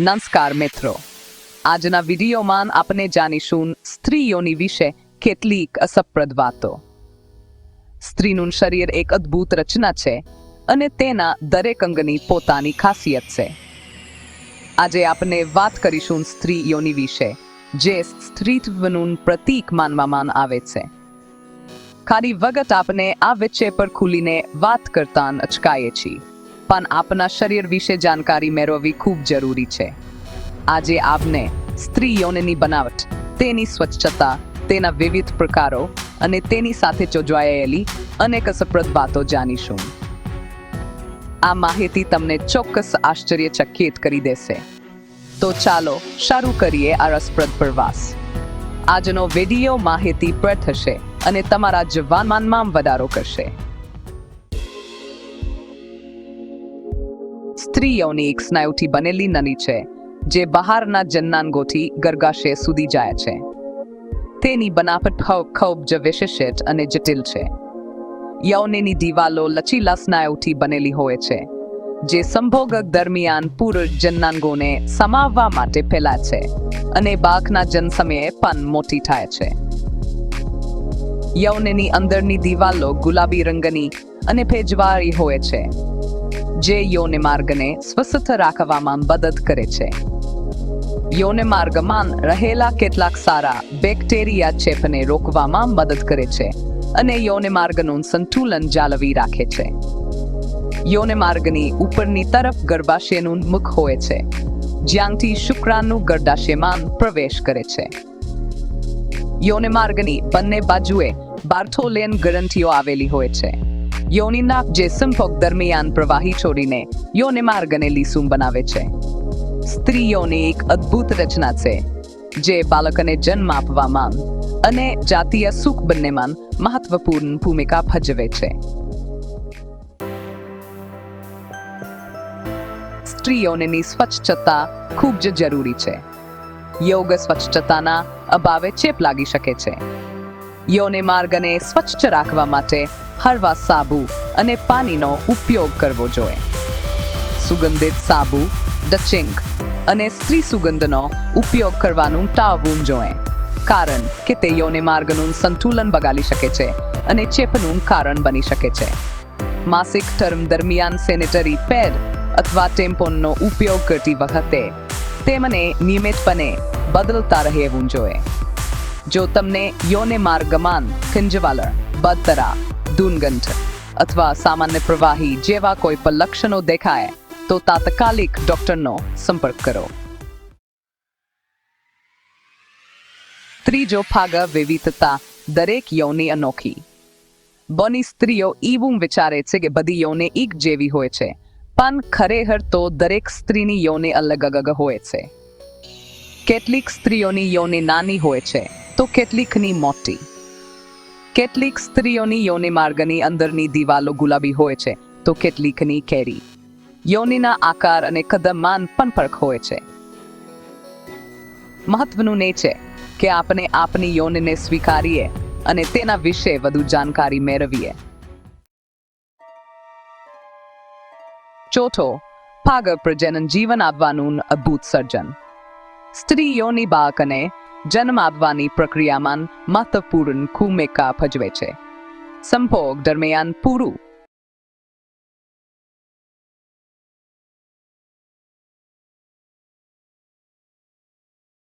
નમસ્કાર મિત્રો. આજના વિડીયોમાં આપણે જાણીશું સ્ત્રીઓની વિશે કેટલીક અસપ્રદ વાતો. સ્ત્રીનું શરીર એક અદ્ભુત રચના છે અને તેના દરેક અંગની પોતાની ખાસિયત છે. આજે આપણે વાત કરીશું સ્ત્રીઓની વિશે, જે સ્ત્રીત્વનું પ્રતીક માનવામાં આવે છે. ખાલી વગત આપણે આ વિષય પર ખુલીને વાત કરતા અચકાઈએ છીએ. પણ આપના શરીર વિશે જાણકારી મેળવવી ખૂબ જરૂરી છે. આજે આપને સ્ત્રી યોનની બનાવટ, તેની સ્વચ્છતા, તેના વિવિધ પ્રકારો અને તેની સાથે જોજવાયેલી અનેક અસપ્રદ વાતો જાણીશું. આ માહિતી તમને ચોક્કસ આશ્ચર્યચકિત કરી દેશે. તો ચાલો શરૂ કરીએ આ રસપ્રદ પ્રવાસ. આજનો વીડિયો માહિતી પર થશે અને તમારા જવાનમાનમાં વધારો કરશે. સ્ત્રીઓની એક સ્નાયુથી બનેલી નની છે, જે બહારના જન્નાંગોથી ગર્ગાશય સુધી જાય છે. તેની બનાવટ ખૂબ જ વિશિષ્ટ અને જટિલ છે. યૌનિની દિવાલો લચીલા સ્નાયુથી બનેલી હોય છે, જે સંભોગ દરમિયાન પુરુષ જન્નાંગોને સમાવવા માટે ફેલાય છે અને બાળકના જન સમયે પણ મોટી થાય છે. યૌનેની અંદરની દિવાલો ગુલાબી રંગની અને ભેજવાળી હોય છે. જે યોને માર્ગને સ્વસ્થ રાખવામાં મદદ કરે છે. યોને માર્ગમાં રહેલા કેટલાક સારા બેક્ટેરિયા ચેપને રોકવામાં મદદ કરે છે અને યોને માર્ગનું સંતુલન જાળવી રાખે છે. યોને માર્ગની ઉપરની તરફ ગર્ભાશયનું મુખ હોય છે, જ્યાંથી શુક્રાણુ ગર્ભાશયમાં પ્રવેશ કરે છે. યોને માર્ગની બંને બાજુએ બાર્થોલેન ગ્રંથિઓ આવેલી હોય છે. યોનિના જે સંભોગ દરમિયાન પ્રવાહી છોડીને યોને માર્ગને લીસુમ બનાવે છે. સ્ત્રીઓની એક અદ્ભુત રચના છે, જે બાળકને જન્મ આપવામાં અને જાતીય સુખ બંનેમાં મહત્વપૂર્ણ ભૂમિકા ભજવે છે. સ્ત્રીઓની સ્વચ્છતા ખૂબ જ જરૂરી છે. યોગ સ્વચ્છતાના અભાવે ચેપ લાગી શકે છે. યોને માર્ગને સ્વચ્છ રાખવા માટે હળવા સાબુ અને પાણીનો ઉપયોગ કરવો જોઈએ. સુગંધિત સાબુ ડચિંગ અને સ્ત્રી સુગંધનો ઉપયોગ કરવાનું ટાળવું જોઈએ. કારણ કે તે યોને માર્ગનું સંતુલન બગાડી શકે છે અને ચેપનું કારણ બની શકે છે. માસિક ટર્મ દરમિયાન સેનેટરી પેડ અથવા ટેમ્પોનનો ઉપયોગ કરતી વખતે તેમને નિયમિતપણે બદલતા રહેવું જોઈએ. જો તમને યોને માર્ગમાન ખિંજવાલણ બદતરા, દૂનગંઠ અથવા સામાન્ય પ્રવાહી જેવા કોઈ પણ લક્ષણો દેખાય, તો તાત્કાલિક ડોક્ટરનો સંપર્ક કરો. ત્રીજો ભાગ વિવિધતા દરેક યૌની અનોખી. બની સ્ત્રીઓ એવું વિચારે છે કે બધી યૌને એક જેવી હોય છે, પણ ખરેખર તો દરેક સ્ત્રીની યૌને અલગ અલગ હોય છે. કેટલીક સ્ત્રીઓની યૌને નાની હોય છે તો કેટલીકની મોટી. કેટલીક સ્ત્રીઓની યોનિ માર્ગની અંદરની દિવાલો ગુલાબી હોય છે, તો કેટલીકની કેરી. યોનિના આકાર અને કદમાન પણ ફરક હોય છે. મહત્વનું એ છે કે આપણે આપની યોનિને સ્વીકારીએ અને તેના વિશે વધુ જાણકારી મેળવીએ. ચોથો ભાગ પ્રજનન જીવન આપવાનું અદ્ભુત સર્જન. સ્ત્રીઓની બાળકને જન્મ આપવાની પ્રક્રિયામાં મહત્વપૂર્ણ ભૂમિકા ભજવે છે. સંભોગ દરમિયાન પૂરું